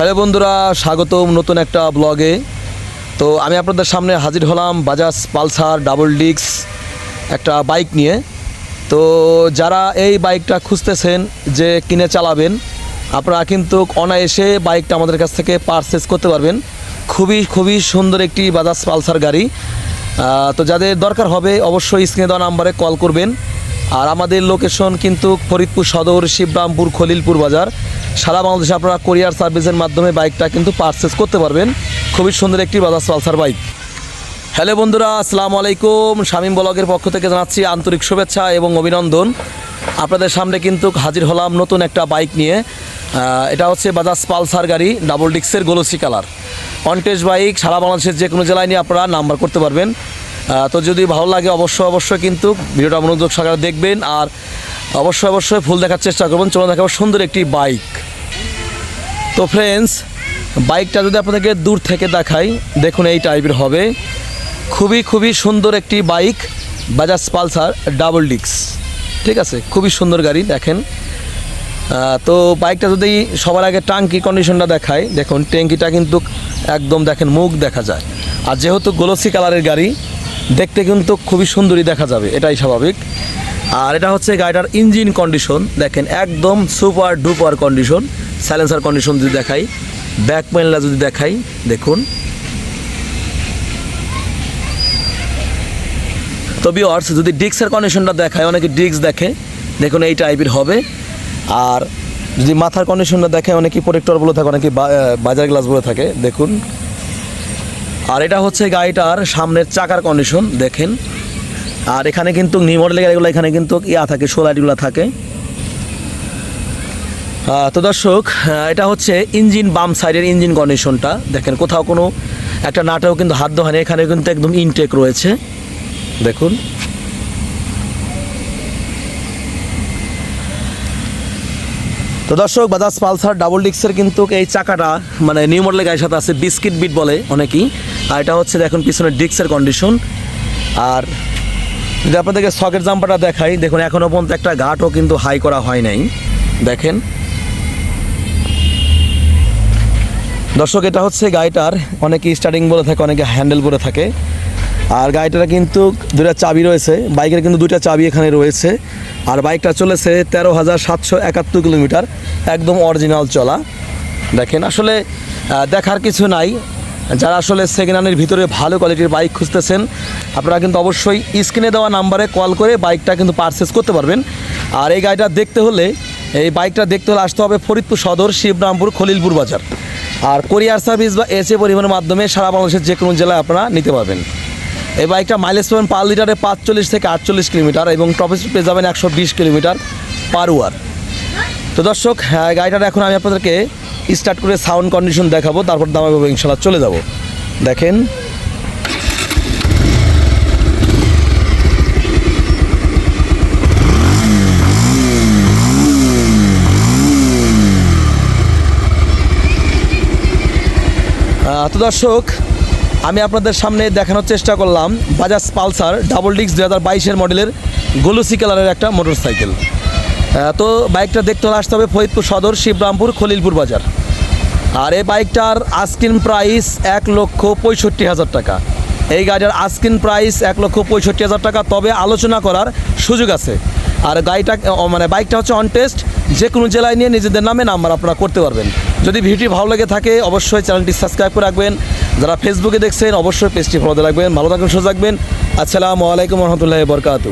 Hello বন্ধুরা, স্বাগতম নতুন একটা ব্লগে। তো আমি আপনাদের সামনে হাজির হলাম বাজাজ পালসার ডাবল ডিক্স একটা বাইক নিয়ে। তো যারা এই বাইকটা খুঁজতেছেন যে কিনে চালাবেন, আপনারা কিন্তু অনায়াসে বাইকটা আমাদের কাছ থেকে পারচেস করতে পারবেন। খুবই খুবই সুন্দর একটি বাজাজ পালসার গাড়ি। তো যাদের দরকার হবে অবশ্যই স্ক্রিনে দেওয়া নাম্বারে কল করবেন। আর আমাদের লোকেশন কিন্তু ফরিদপুর সদর, শিবরামপুর, খলিলপুর বাজার। সারা বাংলাদেশে আপনারা কোরিয়ার সার্ভিসের মাধ্যমে বাইকটা কিন্তু পারচেস করতে পারবেন। খুবই সুন্দর একটি বাজাজ পালসার বাইক হ্যালো বন্ধুরা, আসসালামু আলাইকুম। শামীম ব্লগের পক্ষ থেকে জানাচ্ছি আন্তরিক শুভেচ্ছা এবং অভিনন্দন। আপনাদের সামনে কিন্তু হাজির হলাম নতুন একটা বাইক নিয়ে। এটা হচ্ছে বাজাজ পালসার গাড়ি ডাবল ডিক্সের গোলসি কালার অনটেজ বাইক সারা বাংলাদেশের যে কোনো জেলায় নিয়ে আপনারা নাম্বার করতে পারবেন। তো যদি ভালো লাগে অবশ্যই অবশ্যই কিন্তু ভিডিওটা মনোযোগ সহকারে দেখবেন। আর অবশ্যই অবশ্যই ফুল দেখার চেষ্টা করবেন। চলে দেখাবো সুন্দর একটি বাইক। তো ফ্রেন্ডস বাইকটা যদি আপনাদেরকে দূর থেকে দেখাই, দেখুন এই টাইপের হবে। খুবই খুবই সুন্দর একটি বাইক বাজাজ পালসার ডাবল ডিক্স ঠিক আছে? খুবই সুন্দর গাড়ি, দেখেন। তো বাইকটা যদি সবার আগে টাঙ্কি কন্ডিশনটা দেখায় দেখুন ট্যাঙ্কিটা কিন্তু একদম দেখেন মুখ দেখা যায়। আর যেহেতু গোলসি কালারের গাড়ি, দেখতে কিন্তু খুবই সুন্দরই দেখা যাবে, এটাই স্বাভাবিক। আর এটা হচ্ছে গাড়িটার ইঞ্জিন কন্ডিশন দেখেন, একদম super duper condition silencer condition যদি দেখাই ব্যাক প্যানেলটা যদি দেখাই, দেখুন। তো বিওয়ার্স যদি ডিক্সের কন্ডিশনটা দেখায়, অনেকে ডিক্স দেখে, দেখুন এই টাইপের হবে। আর যদি মাথার কন্ডিশনটা দেখে অনেকে প্রোটেক্টর বলে থাকে, অনেকে বাজার গ্লাস বলে থাকে, দেখুন। আর এটা হচ্ছে গাড়িটার সামনের চাকার কন্ডিশন দেখেন। আর এখানে কিন্তু নিউ মডেলের গাড়িগুলো এখানে কিন্তু ইয়া থাকে সোলাইটগুলো থাকে। তো দর্শক এটা হচ্ছে ইঞ্জিন বাম সাইডের ইঞ্জিন কন্ডিশনটা দেখেন, কোথাও কোনো একটা নাটেও কিন্তু হাত দেওয়া হয়নি এখানে কিন্তু একদম ইনটেক রয়েছে। দেখুন। তো দর্শক, বাজাজ পালসার ডাবল ডিক্সের কিন্তু এই চাকাটা মানে নিউ মডেলের গাড়ির সাথে আছে বিস্কিট বিট বলে অনেকেই। আর এটা হচ্ছে, দেখুন, পিছনের ডিক্সের কন্ডিশন আর যদি আপনাদেরকে সকেট জাম্পারটা দেখাই, দেখুন এখনও পর্যন্ত একটা ঘাটও কিন্তু হাই করা হয় নাই। দেখেন। দর্শক, এটা হচ্ছে গাড়িটার, অনেকে স্টার্টিং বলে থাকে, অনেকে হ্যান্ডেল বলে থাকে। আর গাড়িটার কিন্তু দুটা চাবি রয়েছে, বাইকের কিন্তু দুটা চাবি এখানে রয়েছে। আর বাইকটা চলেছে তেরো হাজার সাতশো একাত্তর কিলোমিটার, একদম অরিজিনাল চলা। দেখেন, আসলে দেখার কিছু নাই। যারা আসলে সেকেন্ড হ্যান্ডের ভিতরে ভালো কোয়ালিটির বাইক খুঁজতেছেন আপনারা কিন্তু অবশ্যই স্ক্রিনে দেওয়া নাম্বারে কল করে বাইকটা কিন্তু পারচেস করতে পারবেন। আর এই গাড়িটা দেখতে হলে এই বাইকটা দেখতে হলে আসতে হবে ফরিদপুর সদর শিবরামপুর খলিলপুর বাজার। আর কোরিয়ার সার্ভিস বা এসএ পরিবহনের মাধ্যমে সারা বাংলাদেশের যে কোনো জেলায় আপনারা নিতে পারবেন। এই বাইকটা মাইলেজ পাবেন পার লিটারে পাঁচচল্লিশ থেকে আটচল্লিশ কিলোমিটার এবং টপ স্পিড পেয়ে যাবেন একশো বিশ কিলোমিটার পার ওয়ার তো দর্শক হ্যাঁ, গাড়িটার এখন আমি আপনাদেরকে স্টার্ট করে সাউন্ড কন্ডিশন দেখাবো, তারপর দামাবো, ইনশাল্লাহ চলে যাব। দেখেন। তো দর্শক, আমি আপনাদের সামনে দেখানোর চেষ্টা করলাম বাজাজ পালসার ডাবল ডিক্স দু হাজার বাইশের মডেলের গোলুসি কালারের একটা মোটর সাইকেল তো বাইকটা দেখতে হলে আসতে হবে ফরিদপুর সদর, শিবরামপুর, খলিলপুর বাজার। আর এই বাইকটার আস্কিন প্রাইস এক লক্ষ পঁয়ষট্টি হাজার টাকা। এই গাড়িটার আস্কিন প্রাইস এক লক্ষ পঁয়ষট্টি হাজার টাকা, তবে আলোচনা করার সুযোগ আছে। আর গাড়িটা মানে বাইকটা হচ্ছে অন টেস্ট যে কোনো জেলায় নিয়ে নিজেদের নামে নাম্বার আপনারা করতে পারবেন। যদি ভিডিওটি ভালো লেগে থাকে, অবশ্যই চ্যানেলটি সাবস্ক্রাইব করে রাখবেন। যারা ফেসবুকে দেখছেন, অবশ্যই পেজটি ফলো রাখবেন। ভালো থাকবেন, সুস্থ থাকবেন। আসসালামু আলাইকুম রহমতুল্লাহ বরকাতু